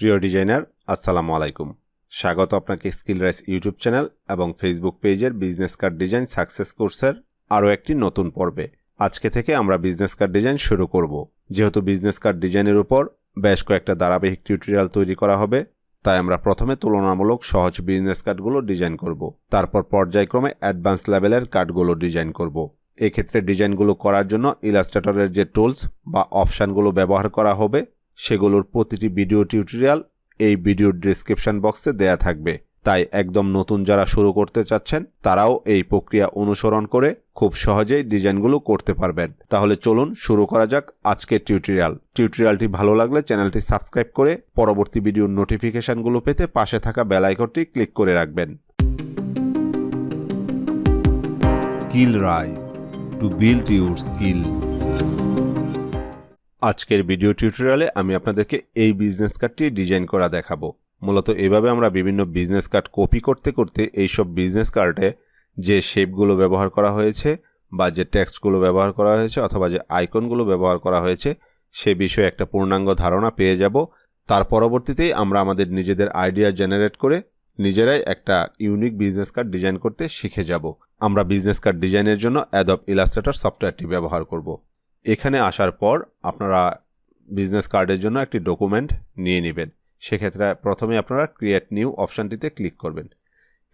প্রিয় ডিজাইনার, আসসালামু আলাইকুম। স্বাগত আপনাকে স্কিল রাইস ইউটিউব চ্যানেল এবং ফেসবুক পেজের বিজনেস কার্ড ডিজাইন সাকসেস কোর্সের আরও একটি নতুন পর্বে। আজকে থেকে আমরা বিজনেস কার্ড ডিজাইন শুরু করব। যেহেতু বিজনেস কার্ড ডিজাইনের উপর বেশ কয়েকটা ধারাবাহিক টিউটোরিয়াল তৈরি করা হবে, তাই আমরা প্রথমে তুলনামূলক সহজ বিজনেস কার্ডগুলো ডিজাইন করব। তারপর পর্যায়ক্রমে অ্যাডভান্স লেভেলের কার্ডগুলো ডিজাইন করব। এক্ষেত্রে ডিজাইনগুলো করার জন্য ইলাস্ট্রেটরের যে টুলস বা অপশানগুলো ব্যবহার করা হবে সেগুলোর প্রতিটি ভিডিও টিউটোরিয়াল এই ভিডিওর ডিসক্রিপশন বক্সে দেয়া থাকবে। তাই একদম নতুন যারা শুরু করতে চাচ্ছেন, তারাও এই প্রক্রিয়া অনুসরণ করে খুব সহজেই ডিজাইনগুলো করতে পারবেন। তাহলে চলুন শুরু করা যাক আজকের টিউটোরিয়াল। টিউটোরিয়ালটি ভালো লাগলে চ্যানেলটি সাবস্ক্রাইব করে পরবর্তী ভিডিওর নোটিফিকেশনগুলো পেতে পাশে থাকা বেল আইকনটি ক্লিক করে রাখবেন। Skill Rise. To build your skill. আজকের ভিডিও টিউটোরিয়ালে আমি আপনাদেরকে এই বিজনেস কার্ডটি ডিজাইন করা দেখাবো। মূলত এভাবে আমরা বিভিন্ন বিজনেস কার্ড কপি করতে করতে এইসব বিজনেস কার্ডে যে শেপগুলো ব্যবহার করা হয়েছে বা যে টেক্সটগুলো ব্যবহার করা হয়েছে অথবা যে আইকনগুলো ব্যবহার করা হয়েছে, সে বিষয়ে একটা পূর্ণাঙ্গ ধারণা পেয়ে যাব। তার পরবর্তীতেই আমরা আমাদের নিজেদের আইডিয়া জেনারেট করে নিজেরাই একটা ইউনিক বিজনেস কার্ড ডিজাইন করতে শিখে যাব। আমরা বিজনেস কার্ড ডিজাইনের জন্য অ্যাডব ইলাস্ট্রেটর সফটওয়্যারটি ব্যবহার করব। এখানে আসার পর আপনারা বিজনেস কার্ডের জন্য একটি ডকুমেন্ট নিয়ে নেবেন। সেক্ষেত্রে প্রথমে আপনারা ক্রিয়েট নিউ অপশানটিতে ক্লিক করবেন।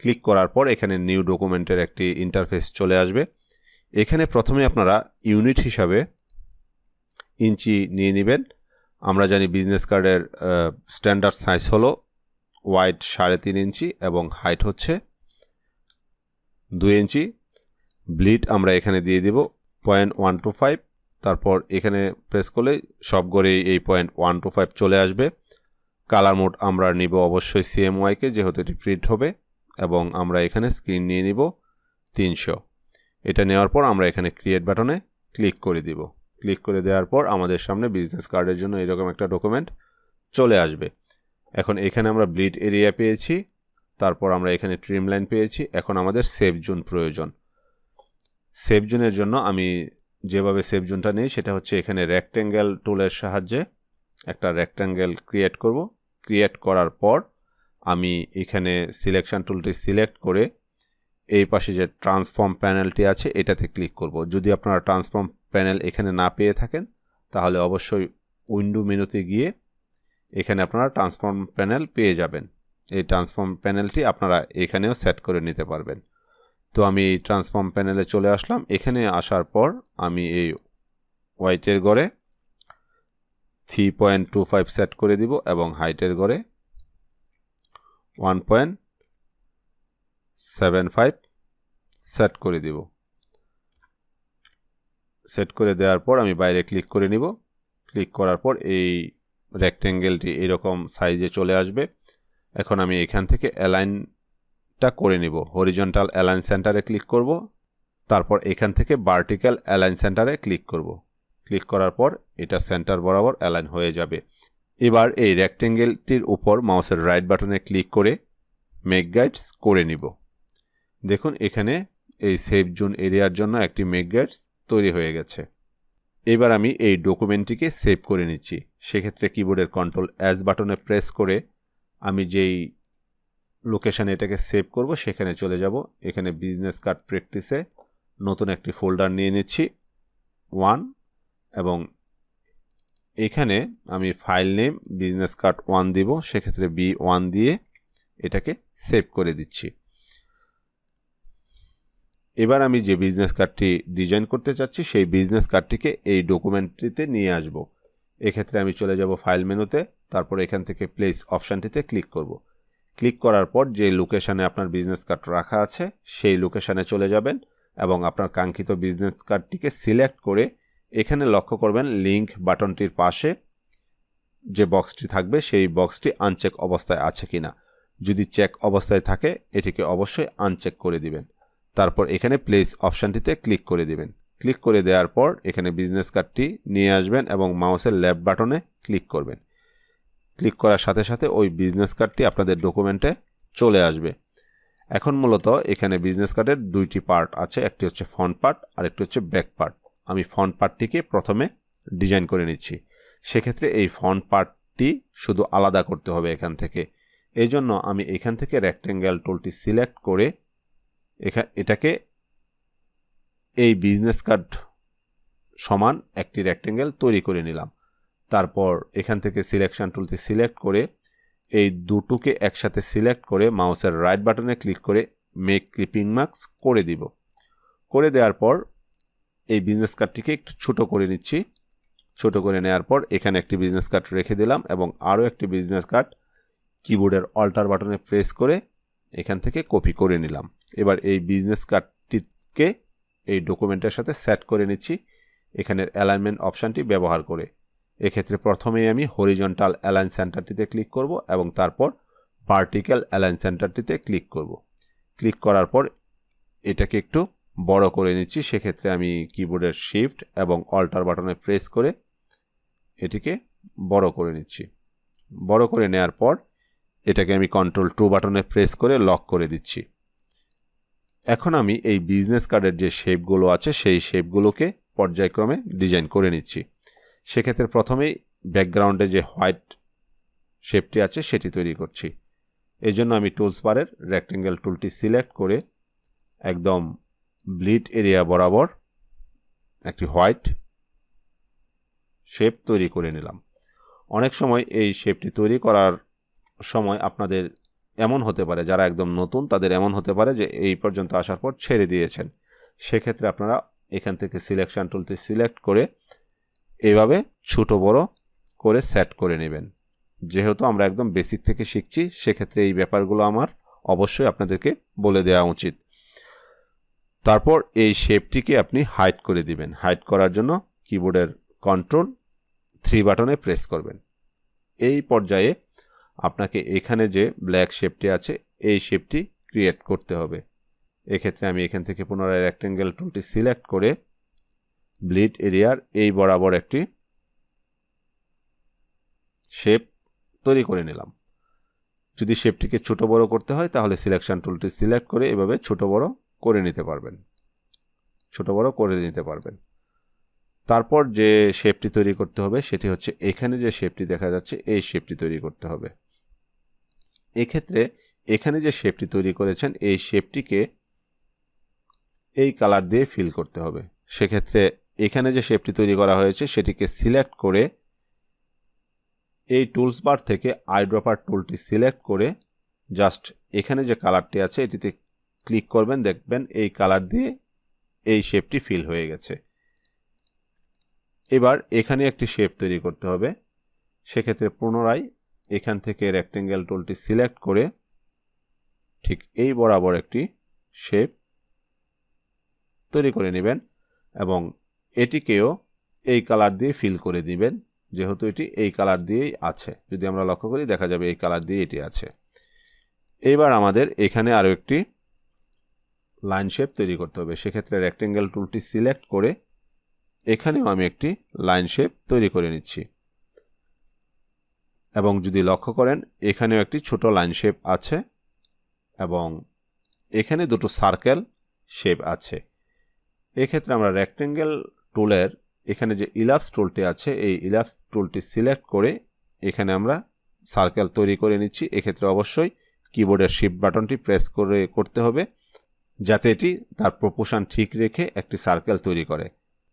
ক্লিক করার পর এখানে নিউ ডকুমেন্টের একটি ইন্টারফেস চলে আসবে। এখানে প্রথমে আপনারা ইউনিট হিসাবে ইঞ্চি নিয়ে নেবেন। আমরা জানি বিজনেস কার্ডের স্ট্যান্ডার্ড সাইজ হলো ওয়াইড সাড়ে তিন ইঞ্চি এবং হাইট হচ্ছে দুই ইঞ্চি। ব্লিড আমরা এখানে দিয়ে দিব পয়েন্ট ওয়ান টু ফাইভ তারপর এখানে প্রেস করলে সব গড়েই এই পয়েন্ট ওয়ান টু ফাইভ চলে আসবে। কালার মোড আমরা নিব অবশ্যই সিএমওয়াইকে যেহেতু এটি প্রিন্ট হবে, এবং আমরা এখানে স্ক্রিন নিয়ে নিব তিনশো। এটা নেওয়ার পর আমরা এখানে ক্রিয়েট বাটনে ক্লিক করে দিব। ক্লিক করে দেওয়ার পর আমাদের সামনে বিজনেস কার্ডের জন্য এরকম একটা ডকুমেন্ট চলে আসবে। এখন এখানে আমরা ব্লিড এরিয়া পেয়েছি, তারপর আমরা এখানে ট্রিম লাইন পেয়েছি। এখন আমাদের সেভ জোন প্রয়োজন। সেভ জোনের জন্য আমি যেভাবে সেভ জোনটা নেই, সেটা হচ্ছে এখানে রেক্ট্যাঙ্গেল টুলের সাহায্যে একটা রেক্ট্যাঙ্গেল ক্রিয়েট করব। ক্রিয়েট করার পর আমি এখানে সিলেকশন টুলটি সিলেক্ট করে এই পাশে যে ট্রান্সফর্ম প্যানেলটি আছে, এটাতে ক্লিক করব। যদি আপনারা ট্রান্সফর্ম প্যানেল এখানে না পেয়ে থাকেন, তাহলে অবশ্যই উইন্ডো মেনুতে গিয়ে এখানে আপনারা ট্রান্সফর্ম প্যানেল পেয়ে যাবেন। এই ট্রান্সফর্ম প্যানেলটি আপনারা এখানেও সেট করে নিতে পারবেন। তো আমি ট্রান্সফর্ম প্যানেলে চলে আসলাম। এখানে আসার পর আমি এই হোয়াইটের গড়ে three point two five set করে দিব এবং হাইটের গড়ে one point seven five set করে দিব। সেট করে দেওয়ার পর আমি বাইরে ক্লিক করে নিব। ক্লিক করার পর এই রেক্ট্যাঙ্গেলটি এরকম সাইজে চলে আসবে। এখন আমি এখান থেকে অ্যালাইনটা করে নিব। হরিজন্টাল অ্যালাইন সেন্টারে ক্লিক করব। তারপর এখান থেকে ভার্টিক্যাল অ্যালাইন সেন্টারে ক্লিক করব। ক্লিক করার পর এটা সেন্টার বরাবর অ্যালাইন হয়ে যাবে। এবার এই রেক্ট্যাঙ্গেলটির উপর মাউসের রাইট বাটনে ক্লিক করে মেক গাইডস করে নিব। দেখুন এখানে এই সেভ জোন এরিয়ার জন্য একটি মেক গাইডস তৈরি হয়ে গেছে। এবার আমি এই ডকুমেন্টটিকে সেভ করে নিচ্ছি। সেক্ষেত্রে কিবোর্ডের কন্ট্রোল অ্যাজ বাটনে প্রেস করে আমি যেই লোকেশানে এটাকে সেভ করব, সেখানে চলে যাব। এখানে বিজনেস কার্ড প্র্যাকটিসে নতুন একটি ফোল্ডার নিয়ে নিচ্ছি। ওয়ান এবং এখানে আমি file name business card one দিব, সেক্ষেত্রে বি ওয়ান দিয়ে এটাকে সেভ করে দিচ্ছি। এবার আমি যে বিজনেস কার্ডটি ডিজাইন করতে চাচ্ছি, সেই বিজনেস কার্ডটিকে এই ডকুমেন্টটিতে নিয়ে আসব। এক্ষেত্রে আমি চলে যাব ফাইল মেনুতে তারপর এখান থেকে প্লেস অপশানটিতে ক্লিক করব। ক্লিক করার পর যে লোকেশানে আপনার বিজনেস কার্ড রাখা আছে, সেই লোকেশানে চলে যাবেন এবং আপনার কাঙ্ক্ষিত বিজনেস কার্ডটিকে সিলেক্ট করে এখানে লক্ষ্য করবেন লিঙ্ক বাটনটির পাশে যে বক্সটি থাকবে, সেই বক্সটি আনচেক অবস্থায় আছে কি না যদি চেক অবস্থায় থাকে, এটিকে অবশ্যই আনচেক করে দিবেন। তারপর এখানে প্লেস অপশানটিতে ক্লিক করে দিবেন। ক্লিক করে দেওয়ার পর এখানে বিজনেস কার্ডটি নিয়ে আসবেন এবং মাউসের লেফট বাটনে ক্লিক করবেন। ক্লিক করার সাথে সাথে ওই বিজনেস কার্ডটি আপনাদের ডকুমেন্টে চলে আসবে। এখন মূলত এখানে বিজনেস কার্ডের দুইটি পার্ট আছে, একটি হচ্ছে ফ্রন্ট পার্ট আর একটি হচ্ছে ব্যাক পার্ট আমি ফ্রন্ট পার্টটিকে প্রথমে ডিজাইন করে নিচ্ছি। সেক্ষেত্রে এই ফ্রন্ট পার্টটি শুধু আলাদা করতে হবে এখান থেকে। এই জন্য আমি এখান থেকে রেক্টেঙ্গেল টুলটি সিলেক্ট করে এখা, এটাকে এই বিজনেস কার্ড সমান একটি রেক্টেঙ্গেল তৈরি করে নিলাম। তারপর এখান থেকে সিলেকশন টুলটি সিলেক্ট করে এই দুটোকে একসাথে সিলেক্ট করে মাউসের রাইট বাটনে ক্লিক করে মেক ক্লিপিং মার্কস করে দিব। করে দেওয়ার পর এই বিজনেস কার্ডটিকে একটু ছোট করে নিচ্ছি। ছোট করে নেওয়ার পর এখানে একটি বিজনেস কার্ড রেখে দিলাম এবং আরও একটি বিজনেস কার্ড কিবোর্ডের অল্টার বাটনে প্রেস করে এখান থেকে কপি করে নিলাম। এবার এই বিজনেস কার্ডটিকে এই ডকুমেন্টের সাথে সেট করে নিচ্ছি। এখানের অ্যালাইনমেন্ট অপশানটি ব্যবহার করে। এক্ষেত্রে প্রথমেই আমি হরিজন্টাল অ্যালাইন সেন্টারটিতে ক্লিক করব এবং তারপর ভার্টিক্যাল অ্যালাইন সেন্টারটিতে ক্লিক করব। ক্লিক করার পর এটাকে একটু বড় করে নিচ্ছি। সেক্ষেত্রে আমি কিবোর্ডের শিফট এবং অল্টার বাটনে প্রেস করে এটিকে বড় করে নিচ্ছি। বড় করে নেওয়ার পর এটাকে আমি কন্ট্রোল টু বাটনে প্রেস করে লক করে দিচ্ছি। এখন আমি এই বিজনেস কার্ডের যে শেপগুলো আছে, সেই শেপগুলোকে পর্যায়ক্রমে ডিজাইন করে নিচ্ছি। সেক্ষেত্রে প্রথমেই ব্যাকগ্রাউন্ডে যে হোয়াইট শেপটি আছে, সেটি তৈরি করছি। এই জন্য আমি টুলস বারের রেক্টেঙ্গেল টুলটি সিলেক্ট করে একদম ব্লিড এরিয়া বরাবর একটি হোয়াইট শেপ তৈরি করে নিলাম। অনেক সময় এই শেপটি তৈরি করার সময় আপনাদের এমন হতে পারে, যারা একদম নতুন, তাদের এমন হতে পারে যে এই পর্যন্ত আসার পর ছেড়ে দিয়েছেন। সেক্ষেত্রে আপনারা এখান থেকে সিলেকশন টুলটি সিলেক্ট করে এভাবে ছোট বড় করে সেট করে নেবেন। যেহেতু আমরা একদম বেসিক থেকে শিখছি, সেক্ষেত্রে এই ব্যাপারগুলো আমার অবশ্যই আপনাদেরকে বলে দেওয়া উচিত। তারপর এই শেপটিকে আপনি হাইড করে দিবেন। হাইড করার জন্য কিবোর্ডের কন্ট্রোল থ্রি বাটনে প্রেস করবেন। এই পর্যায়ে আপনাকে এখানে যে ব্ল্যাক শেপটি আছে, এই শেপটি ক্রিয়েট করতে হবে। এক্ষেত্রে আমি এখান থেকে পুনরায় রেক্টেঙ্গেল টুলটি সিলেক্ট করে ব্লিড এরিয়ার এই বরাবর একটি শেপ তৈরি করে নিলাম। যদি শেপটিকে ছোট বড় করতে হয়, তাহলে সিলেকশন টুলটি সিলেক্ট করে এভাবে ছোট বড় করে নিতে পারবেন। ছোট বড় করে নিতে পারবেন। তারপর যে শেপটি তৈরি করতে হবে, সেটি হচ্ছে এখানে যে শেপটি দেখা যাচ্ছে, এই শেপটি তৈরি করতে হবে। এক্ষেত্রে এখানে যে শেপটি তৈরি করেছেন, এই শেপটিকে এই কালার দিয়ে ফিল করতে হবে। সেক্ষেত্রে এখানে যে শেপটি তৈরি করা হয়েছে, সেটিকে সিলেক্ট করে এই টুলস বার থেকে আইড্রপার টুলটি সিলেক্ট করে জাস্ট এখানে যে কালারটি আছে, এটিতে ক্লিক করবেন, দেখবেন এই কালার দিয়ে এই শেপটি ফিল হয়ে গেছে। এবার এখানে একটি শেপ তৈরি করতে হবে। সেক্ষেত্রে পুনরায় এখান থেকে রেক্টেঙ্গেল টুলটি সিলেক্ট করে ঠিক এই বরাবর একটি শেপ তৈরি করে নেবেন এবং এটিকেও এই কালার দিয়ে ফিল করে দিবেন, যেহেতু এটি এই কালার দিয়েই আছে। যদি আমরা লক্ষ্য করি, দেখা যাবে এই কালার দিয়ে এটি আছে। এইবার আমাদের এখানে আরও একটি লাইন শেপ তৈরি করতে হবে। সেক্ষেত্রে রেক্টেঙ্গেল টুলটি সিলেক্ট করে এখানেও আমি একটি লাইন শেপ তৈরি করে নিচ্ছি। এবং যদি লক্ষ্য করেন, এখানেও একটি ছোট লাইন শেপ আছে এবং এখানে দুটো সার্কেল শেপ আছে। এক্ষেত্রে আমরা রেক্টেঙ্গেল টুলের এখানে যে ইলাপস টুলটি আছে, এই ইলাপস টুলটি সিলেক্ট করে এখানে আমরা সার্কেল তৈরি করে নিচ্ছি। এক্ষেত্রে অবশ্যই কিবোর্ডের শিফট বাটনটি প্রেস করে করতে হবে, যাতে এটি তার প্রপোশন ঠিক রেখে একটি সার্কেল তৈরি করে।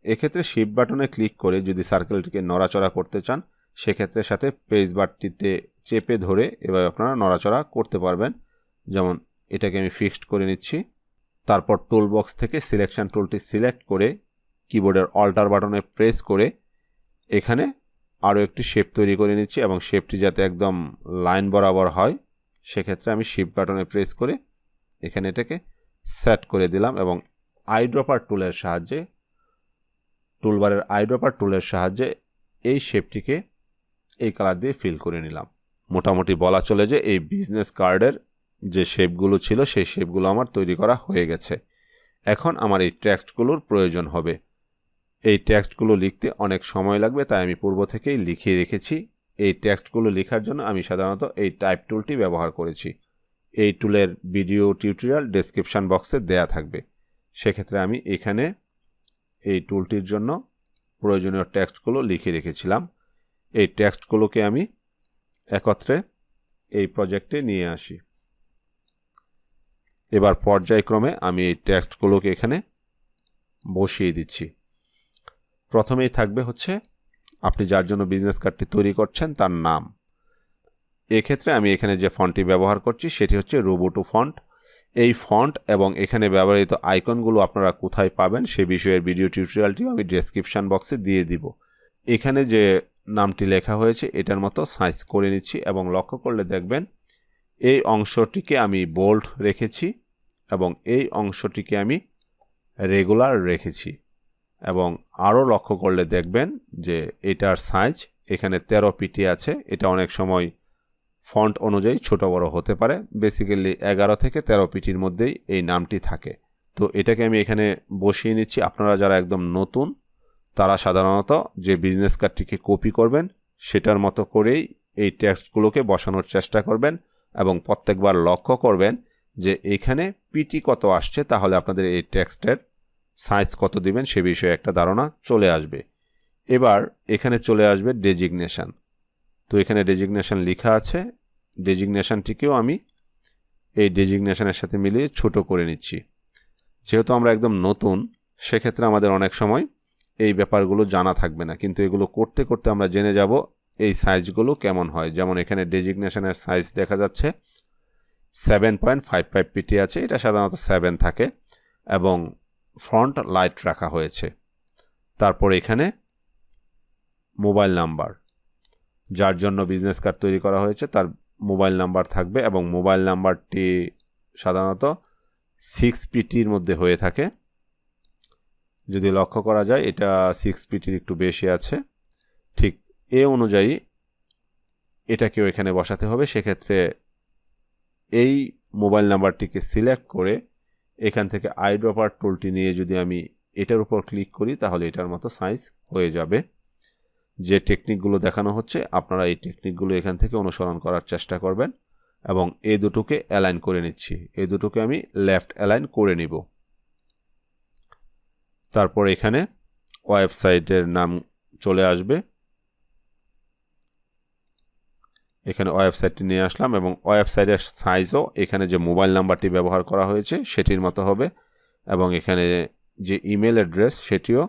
এক্ষেত্রে শিফট বাটনে ক্লিক করে যদি সার্কেলটিকে নড়াচড়া করতে চান, সেক্ষেত্রে সাথে পেজ বারটিতে চেপে ধরে এভাবে আপনারা নড়াচড়া করতে পারবেন। যেমন এটাকে আমি ফিক্সড করে নিচ্ছি। তারপর টুল বক্স থেকে সিলেকশন টুলটি সিলেক্ট করে কিবোর্ডের অল্টার বাটনে প্রেস করে এখানে আরও একটি শেপ তৈরি করে নিচ্ছি এবং শেপটি যাতে একদম লাইন বরাবর হয়, সেক্ষেত্রে আমি শিফট বাটনে প্রেস করে এখানে এটাকে সেট করে দিলাম এবং আইড্রপার টুলের সাহায্যে টুলবারের আইড্রপার টুলের সাহায্যে এই শেপটিকে এই কালার দিয়ে ফিল করে নিলাম। মোটামুটি বলা চলে যে এই বিজনেস কার্ডের যে শেপগুলো ছিল, সেই শেপগুলো আমার তৈরি করা হয়ে গেছে। এখন আমার এই টেক্সটগুলোর প্রয়োজন হবে। এই টেক্সটগুলো লিখতে অনেক সময় লাগবে, তাই আমি পূর্ব থেকেই লিখিয়ে রেখেছি। এই টেক্সটগুলো লেখার জন্য আমি সাধারণত এই টাইপ টুলটি ব্যবহার করেছি। এই টুলের ভিডিও টিউটোরিয়াল ডেসক্রিপশান বক্সে দেয়া থাকবে। সেক্ষেত্রে আমি এখানে এই টুলটির জন্য প্রয়োজনীয় টেক্সটগুলো লিখে রেখেছিলাম। এই টেক্সটগুলোকে আমি একত্রে এই প্রজেক্টে নিয়ে আসি। এবার পর্যায়ক্রমে আমি এই টেক্সটগুলোকে এখানে বসিয়ে দিচ্ছি। প্রথমেই থাকবে হচ্ছে আপনি যার জন্য বিজনেস কার্ডটি তৈরি করছেন তার নাম। এক্ষেত্রে আমি এখানে যে ফন্টটি ব্যবহার করছি সেটি হচ্ছে রোবোটো ফন্ট এই ফন্ট এবং এখানে ব্যবহৃত আইকনগুলো আপনারা কোথায় পাবেন সে বিষয়ের ভিডিও টিউটোরিয়ালটিও আমি ডেসক্রিপশন বক্সে দিয়ে দিব। এখানে যে নামটি লেখা হয়েছে এটার মতো সাইজ করে নিচ্ছি এবং লক্ষ্য করলে দেখবেন এই অংশটিকে আমি বোল্ড রেখেছি এবং এই অংশটিকে আমি রেগুলার রেখেছি। এবং আরও লক্ষ্য করলে দেখবেন যে এটার সাইজ এখানে তেরো পিটি আছে। এটা অনেক সময় ফন্ট অনুযায়ী ছোট বড় হতে পারে। বেসিক্যালি এগারো থেকে তেরো পিটির মধ্যেই এই নামটি থাকে। তো এটাকে আমি এখানে বসিয়ে নিচ্ছি। আপনারা যারা একদম নতুন, তারা সাধারণত যে বিজনেস কার্ডটিকে কপি করবেন, সেটার মতো করেই এই টেক্সটগুলোকে বসানোর চেষ্টা করবেন এবং প্রত্যেকবার লক্ষ্য করবেন যে এখানে পিটি কত আসছে, তাহলে আপনাদের এই টেক্সটের সাইজ কত দিবেন সে বিষয়ে একটা ধারণা চলে আসবে। এবার এখানে চলে আসবে ডেজিগনেশান। তো এখানে ডেজিগনেশান লেখা আছে। ডেজিগনেশানটিকেও আমি এই ডেজিগনেশানের সাথে মিলিয়ে ছোট করে নিচ্ছি। যেহেতু আমরা একদম নতুন, সেক্ষেত্রে আমাদের অনেক সময় এই ব্যাপারগুলো জানা থাকবে না। কিন্তু এগুলো করতে করতে আমরা জেনে যাব এই সাইজগুলো কেমন হয়। যেমন এখানে ডেজিগনেশনের সাইজ দেখা যাচ্ছে seven point five five PT আছে। এটা সাধারণত সেভেন থাকে এবং ফ্রন্ট লাইট রাখা হয়েছে। তারপর এখানে মোবাইল নাম্বার। যার জন্য বিজনেস কার্ড তৈরি করা হয়েছে, তার মোবাইল নাম্বার থাকবে এবং মোবাইল নাম্বারটি সাধারণত সিক্স পিটির মধ্যে হয়ে থাকে। যদি লক্ষ্য করা যায়, এটা সিক্স পিটির একটু বেশি আছে। ঠিক এ অনুযায়ী এটাকেও এখানে বসাতে হবে। সেক্ষেত্রে এই মোবাইল নাম্বারটিকে সিলেক্ট করে এখান থেকে আইড্রপার টুলটি নিয়ে যদি আমি এটার উপর ক্লিক করি, তাহলে এটার মতো সাইজ হয়ে যাবে। যে টেকনিকগুলো দেখানো হচ্ছে, আপনারা এই টেকনিকগুলো এখান থেকে অনুসরণ করার চেষ্টা করবেন এবং এ দুটোকে অ্যালাইন করে নিচ্ছি। এই দুটোকে আমি লেফট অ্যালাইন করে নিব। তারপর এখানে ওয়েবসাইটের নাম চলে আসবে। এখানে ওয়েবসাইটটি নিয়ে আসলাম এবং ওয়েবসাইটের সাইজও এখানে যে মোবাইল নাম্বারটি ব্যবহার করা হয়েছে সেটির মতো হবে এবং এখানে যে ইমেল অ্যাড্রেস সেটিও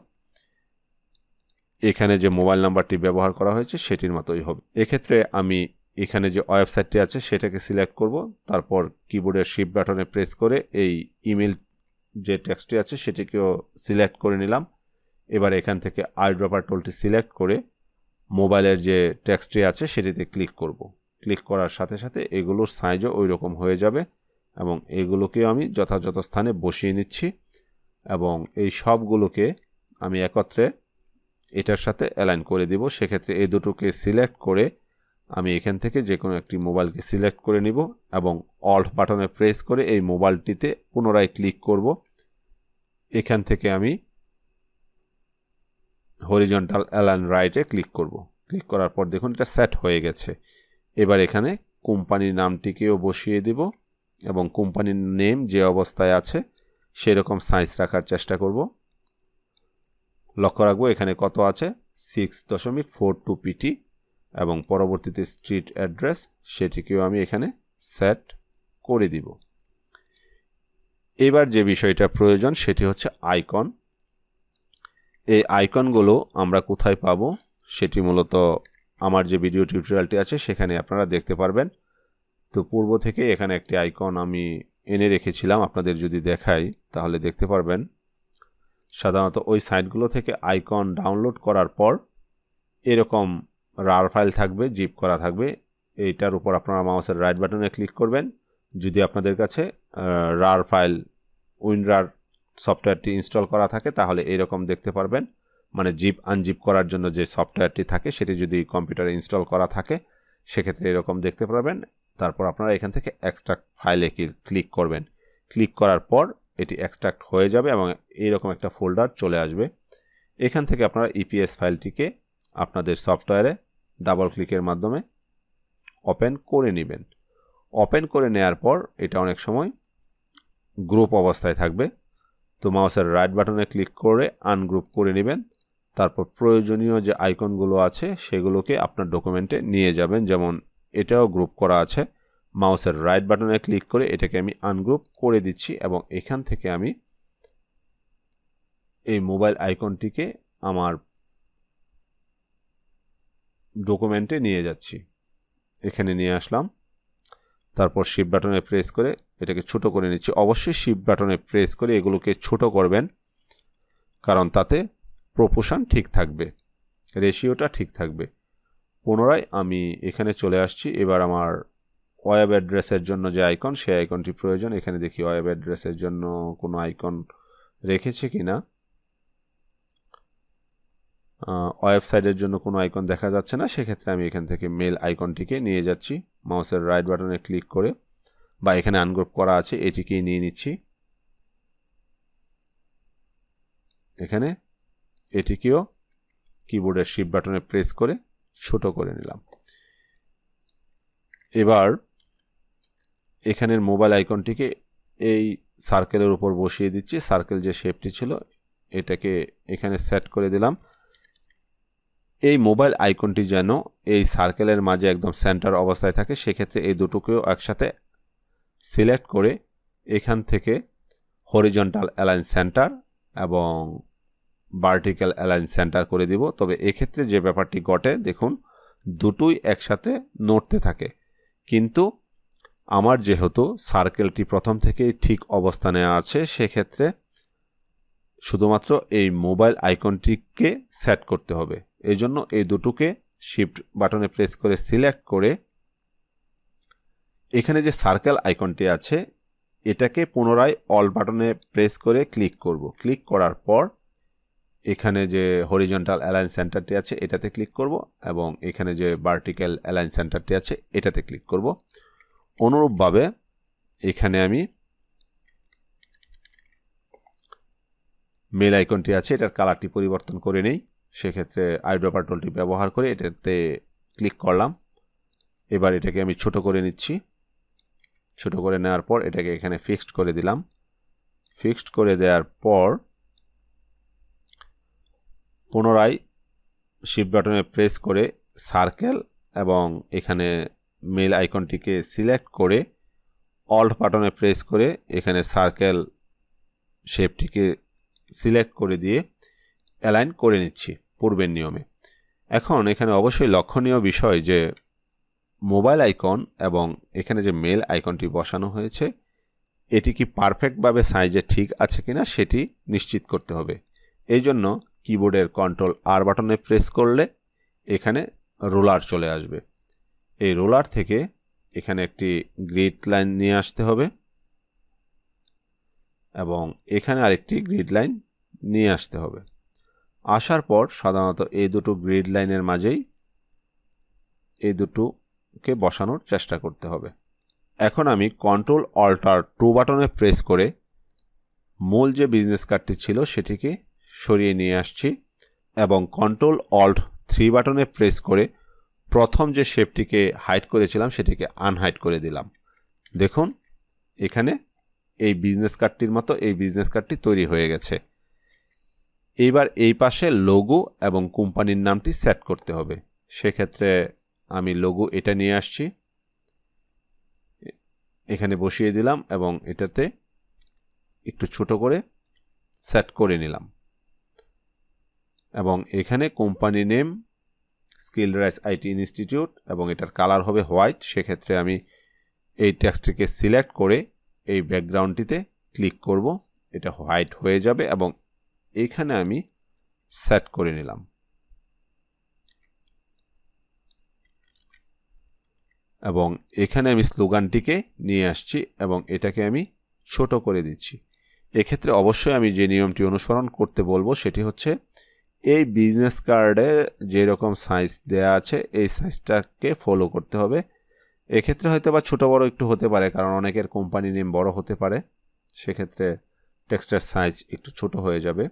এখানে যে মোবাইল নাম্বারটি ব্যবহার করা হয়েছে সেটির মতোই হবে। এক্ষেত্রে আমি এখানে যে ওয়েবসাইটটি আছে সেটাকে সিলেক্ট করব, তারপর কিবোর্ডের শিপ বাটনে প্রেস করে এই ইমেল যে টেক্সটটি আছে সেটিকেও সিলেক্ট করে নিলাম। এবার এখান থেকে আইড্রপার টোলটি সিলেক্ট করে মোবাইলের যে টেক্সটটি আছে, সেটিতে ক্লিক করব। ক্লিক করার সাথে সাথে এগুলোর সাইজও ওই রকম হয়ে যাবে এবং এগুলোকেও আমি যথাযথ স্থানে বসিয়ে নিচ্ছি এবং এই সবগুলোকে আমি একত্রে এটার সাথে অ্যালাইন করে দিব। সেক্ষেত্রে এই দুটোকে সিলেক্ট করে আমি এখান থেকে যে কোনো একটি মোবাইলকে সিলেক্ট করে নিব এবং অল্ট বাটনে প্রেস করে এই মোবাইলটিতে পুনরায় ক্লিক করব। এখান থেকে আমি হরিজন্টাল অ্যালান রাইটে ক্লিক করব। ক্লিক করার পর দেখুন এটা সেট হয়ে গেছে। এবার এখানে কোম্পানির নামটিকেও বসিয়ে দেব এবং কোম্পানির নেম যে অবস্থায় আছে সেরকম সাইজ রাখার চেষ্টা করব। লক্ষ্য রাখব এখানে কত আছে? সিক্স দশমিক ফোর টু পিটি এবং পরবর্তীতে স্ট্রিট অ্যাড্রেস সেটিকেও আমি এখানে সেট করে দিব। এবার যে বিষয়টা প্রয়োজন সেটি হচ্ছে আইকন এই আইকনগুলো আমরা কোথায় পাবো সেটি মূলত আমার যে ভিডিও টিউটোরিয়ালটি আছে সেখানে আপনারা দেখতে পারবেন। তো পূর্ব থেকে এখানে একটি আইকন আমি এনে রেখেছিলাম, আপনাদের যদি দেখাই তাহলে দেখতে পারবেন। সাধারণত ওই সাইটগুলো থেকে আইকন ডাউনলোড করার পর এরকম রার ফাইল থাকবে, জিপ করা থাকবে। এইটার উপর আপনারা মাউসের রাইট বাটনে ক্লিক করবেন। যদি আপনাদের কাছে রার ফাইল উইনরার সফটওয়্যারটি ইনস্টল করা থাকে, তাহলে এরকম দেখতে পারবেন। মানে জিপ আনজিপ করার জন্য যে সফটওয়্যারটি থাকে, সেটি যদি কম্পিউটারে ইনস্টল করা থাকে, সেক্ষেত্রে এরকম দেখতে পারবেন। তারপর আপনারা এখান থেকে এক্সট্রাক্ট ফাইলে ক্লিক করবেন। ক্লিক করার পর এটি এক্সট্রাক্ট হয়ে যাবে এবং এইরকম একটা ফোল্ডার চলে আসবে। এখান থেকে আপনারা ইপিএস ফাইলটিকে আপনাদের সফটওয়্যারে ডাবল ক্লিকের মাধ্যমে ওপেন করে নেবেন। ওপেন করে নেয়ার পর এটা অনেক সময় গ্রুপ অবস্থায় থাকবে। তো মাউসের রাইট বাটনে ক্লিক করে আনগ্রুপ করে নেবেন। তারপর প্রয়োজনীয় যে আইকনগুলো আছে, সেগুলোকে আপনার ডকুমেন্টে নিয়ে যাবেন। যেমন এটাও গ্রুপ করা আছে। মাউসের রাইট বাটনে ক্লিক করে এটাকে আমি আনগ্রুপ করে দিচ্ছি এবং এখান থেকে আমি এই মোবাইল আইকনটিকে আমার ডকুমেন্টে নিয়ে যাচ্ছি। এখানে নিয়ে আসলাম। তারপর শিপ বাটনে প্রেস করে এটাকে ছোট করে নিচ্ছি। অবশ্যই শিপ বাটনে প্রেস করে এগুলোকে ছোট করবেন, কারণ তাতে প্রপোশন ঠিক থাকবে রেশিওটা ঠিক থাকবে। পুনরায় আমি এখানে চলে আসছি, এবার আমার ওয়েব অ্যাড্রেসের জন্য যে আইকন সেই আইকনটি প্রয়োজন। এখানে দেখি ওয়েব অ্যাড্রেসের জন্য কোনো আইকন রেখেছে কি না ওয়েবসাইটের জন্য কোনো আইকন দেখা যাচ্ছে না, সেক্ষেত্রে আমি এখান থেকে মেল আইকনটিকে নিয়ে যাচ্ছি। মাউসের রাইট বাটনে ক্লিক করে বা এখানে আনগ্রুপ করা আছে, এটিকেই নিয়ে নিচ্ছি। এখানে এটিকেও কিবোর্ডের শিপ বাটনে প্রেস করে ছোট করে নিলাম। এবার এখানের মোবাইল আইকনটিকে এই সার্কেলের উপর বসিয়ে দিচ্ছি। সার্কেল যে শেপটি ছিল, এটাকে এখানে সেট করে দিলাম। এই মোবাইল আইকনটি যেন এই সার্কেলের মাঝে একদম সেন্টার অবস্থায় থাকে, সেক্ষেত্রে এই দুটোকেও একসাথে সিলেক্ট করে এখান থেকে হরিজন্টাল অ্যালাইন সেন্টার এবং ভার্টিক্যাল অ্যালাইন সেন্টার করে দিব। তবে এক্ষেত্রে যে ব্যাপারটি ঘটে, দেখুন, দুটোই একসাথে নড়তে থাকে। কিন্তু আমার যেহেতু সার্কেলটি প্রথম থেকেই ঠিক অবস্থানে আছে, সেক্ষেত্রে শুধুমাত্র এই মোবাইল আইকনটিকে সেট করতে হবে। এই জন্য এই দুটোকে শিফট বাটনে প্রেস করে সিলেক্ট করে এখানে যে সার্কেল আইকনটি আছে, এটাকে পুনরায় অল বাটনে প্রেস করে ক্লিক করব। ক্লিক করার পর এখানে যে হরিজন্টাল অ্যালাইন সেন্টারটি আছে, এটাতে ক্লিক করব এবং এখানে যে ভার্টিক্যাল অ্যালাইন সেন্টারটি আছে, এটাতে ক্লিক করব। অনুরূপভাবে এখানে আমি মেল আইকনটি আছে, এটার কালারটি পরিবর্তন করে নেই। সেক্ষেত্রে আইড্রপার টুলটি ব্যবহার করে এটাতে ক্লিক করলাম। এবার এটাকে আমি ছোট করে নিচ্ছি। ছোট করে নেওয়ার পর এটাকে এখানে ফিক্সড করে দিলাম। ফিক্সড করে দেওয়ার পর পুনরায় শিফট বাটনে প্রেস করে সার্কেল এবং এখানে মেল আইকনটিকে সিলেক্ট করে অল্ট বাটনে প্রেস করে এখানে সার্কেল শেপটিকে সিলেক্ট করে দিয়ে অ্যালাইন করে নিচ্ছি পূর্বের নিয়মে। এখন এখানে অবশ্যই লক্ষণীয় বিষয় যে মোবাইল আইকন এবং এখানে যে মেল আইকনটি বসানো হয়েছে, এটি কি পারফেক্টভাবে সাইজে ঠিক আছে কিনা সেটি নিশ্চিত করতে হবে। এই জন্য কিবোর্ডের কন্ট্রোল আর বাটনে প্রেস করলে এখানে রোলার চলে আসবে। এই রোলার থেকে এখানে একটি গ্রিড লাইন নিয়ে আসতে হবে। এবং এখানে আরেকটি গ্রিড লাইন নিয়ে আসতে হবে। আসার পর সাধারণত এই দুটো গ্রিড লাইনের মাঝেই এই দুটোকে বসানোর চেষ্টা করতে হবে। এখন আমি কন্ট্রোল অল্টার টু বাটনে প্রেস করে মূল যে বিজনেস কার্ডটি ছিল সেটিকে সরিয়ে নিয়ে আসছি এবং কন্ট্রোল অল্ট থ্রি বাটনে প্রেস করে প্রথম যে শেপটিকে হাইড করেছিলাম সেটিকে আনহাইড করে দিলাম। দেখুন, এখানে এই বিজনেস কার্ডটির মতো এই বিজনেস কার্ডটি তৈরি হয়ে গেছে। এইবার এই পাশে লোগো এবং কোম্পানির নামটি সেট করতে হবে। সেক্ষেত্রে আমি লোগো এটা নিয়ে আসছি। এখানে বসিয়ে দিলাম এবং এটাতে একটু ছোট করে সেট করে নিলাম। এবং এখানে company name skill rise IT institute এবং এটার কালার হবে হোয়াইট সেক্ষেত্রে আমি এই টেক্সটটিকে সিলেক্ট করে এই ব্যাকগ্রাউন্ডটিতে ক্লিক করব, এটা হোয়াইট হয়ে যাবে এবং এখানে আমি সেট করে নিলাম। এবং এখানে আমি স্লোগানটিকে নিয়ে আসছি এবং এটাকে আমি ছোট করে দিচ্ছি। এক্ষেত্রে অবশ্যই আমি যে নিয়মটি অনুসরণ করতে বলব সেটি হচ্ছে, এই বিজনেস কার্ডে যেরকম সাইজ দেয়া আছে, এই সাইজটাকে ফলো করতে হবে। এক্ষেত্রে হয়তো বা ছোটো বড় একটু হতে পারে, কারণ অনেকের কোম্পানি নেম বড় হতে পারে। সেক্ষেত্রে টেক্সটার সাইজ একটু ছোট হয়ে যাবে।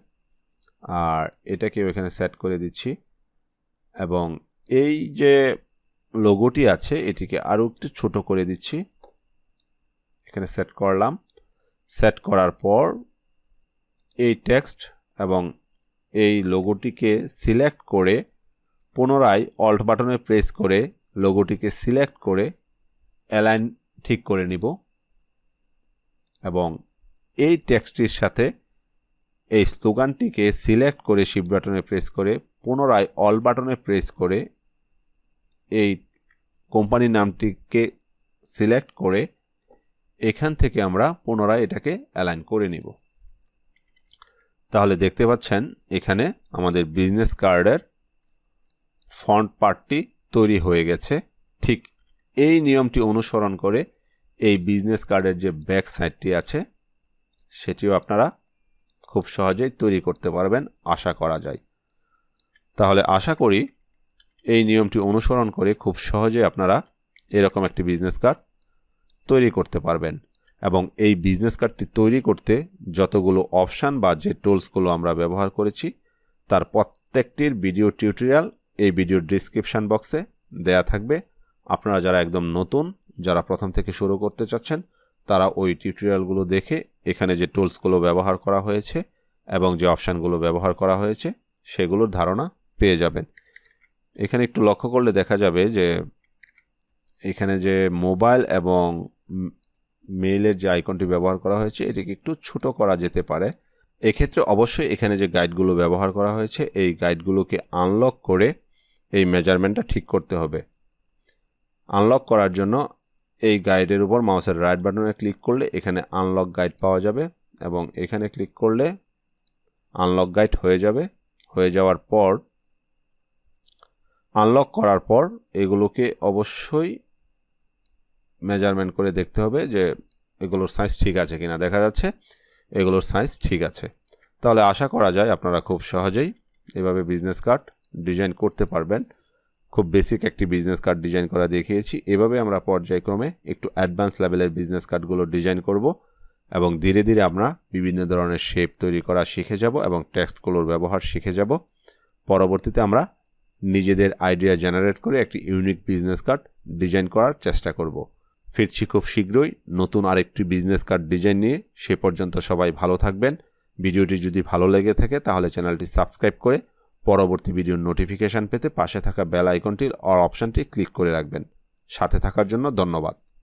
আর এটাকেও এখানে সেট করে দিচ্ছি। এবং এই যে লোগোটি আছে, এটিকে আরও একটু ছোট করে দিচ্ছি। এখানে সেট করলাম। সেট করার পর এই টেক্সট এবং এই লোগোটিকে সিলেক্ট করে, পুনরায় অল্ট বাটনে প্রেস করে লোগোটিকে সিলেক্ট করে অ্যালাইন ঠিক করে নিব এবং এই টেক্সটির সাথে এই স্লোগানটিকে সিলেক্ট করে শিফট বাটনে প্রেস করে, পুনরায় অল বাটনে প্রেস করে এই কোম্পানির নামটিকে সিলেক্ট করে এখান থেকে আমরা পুনরায় এটাকে অ্যালাইন করে নিব। তাহলে দেখতে পাচ্ছেন এখানে আমাদের বিজনেস কার্ডের ফন্ট পার্টটি তৈরি হয়ে গেছে। ঠিক এই নিয়মটি অনুসরণ করে এই বিজনেস কার্ডের যে ব্যাক সাইডটি আছে, সেটিও আপনারা খুব সহজেই তৈরি করতে পারবেন, আশা করা যায়। তাহলে আশা করি এই নিয়মটি অনুসরণ করে খুব সহজে আপনারা এরকম একটি বিজনেস কার্ড তৈরি করতে পারবেন এবং এই বিজনেস কার্ডটি তৈরি করতে যতগুলো অপশান বা যে টুলসগুলো আমরা ব্যবহার করেছি, তার প্রত্যেকটির ভিডিও টিউটোরিয়াল এই ভিডিওর ডিসক্রিপশান বক্সে দেয়া থাকবে। আপনারা যারা একদম নতুন, যারা প্রথম থেকে শুরু করতে চাচ্ছেন, তারা ওই টিউটোরিয়ালগুলো দেখে এখানে যে টুলসগুলো ব্যবহার করা হয়েছে এবং যে অপশানগুলো ব্যবহার করা হয়েছে, সেগুলোর ধারণা পেয়ে যাবেন। এখানে একটু লক্ষ্য করলে দেখা যাবে যে এখানে যে মোবাইল এবং মেইলের যে আইকনটি ব্যবহার করা হয়েছে, এটিকে একটু ছোট করা যেতে পারে। এক্ষেত্রে অবশ্যই এখানে যে গাইডগুলো ব্যবহার করা হয়েছে, এই গাইডগুলোকে আনলক করে এই মেজারমেন্টটা ঠিক করতে হবে। আনলক করার জন্য এই গাইডের উপর মাউসের রাইট বাটনে ক্লিক করলে এখানে আনলক গাইড পাওয়া যাবে এবং এখানে ক্লিক করলে আনলক গাইড হয়ে যাবে। হয়ে যাওয়ার পর আনলক করার পর এগুলোকে অবশ্যই মেজারমেন্ট করে দেখতে হবে যে এগুলোর সাইজ ঠিক আছে কিনা। দেখা যাচ্ছে এগুলোর সাইজ ঠিক আছে। তাহলে আশা করা যায় আপনারা খুব সহজেই এভাবে বিজনেস কার্ড ডিজাইন করতে পারবেন। খুব বেসিক একটি বিজনেস কার্ড ডিজাইন করা দেখিয়েছি। এভাবে আমরা পর্যায়ক্রমে একটু অ্যাডভান্স লেভেলের বিজনেস কার্ডগুলো ডিজাইন করব এবং ধীরে ধীরে আমরা বিভিন্ন ধরনের শেপ তৈরি করা শিখে যাব এবং টেক্সটগুলোর ব্যবহার শিখে যাব। পরবর্তীতে আমরা নিজেদের আইডিয়া জেনারেট করে একটি ইউনিক বিজনেস কার্ড ডিজাইন করার চেষ্টা করব। ফিরছি খুব শীঘ্রই নতুন আরেকটি বিজনেস কার্ড ডিজাইন নিয়ে। সে পর্যন্ত সবাই ভালো থাকবেন। ভিডিওটি যদি ভালো লেগে থাকে তাহলে চ্যানেলটি সাবস্ক্রাইব করে পরবর্তী ভিডিওর নোটিফিকেশান পেতে পাশে থাকা বেল আইকনটির অর অপশানটি ক্লিক করে রাখবেন। সাথে থাকার জন্য ধন্যবাদ।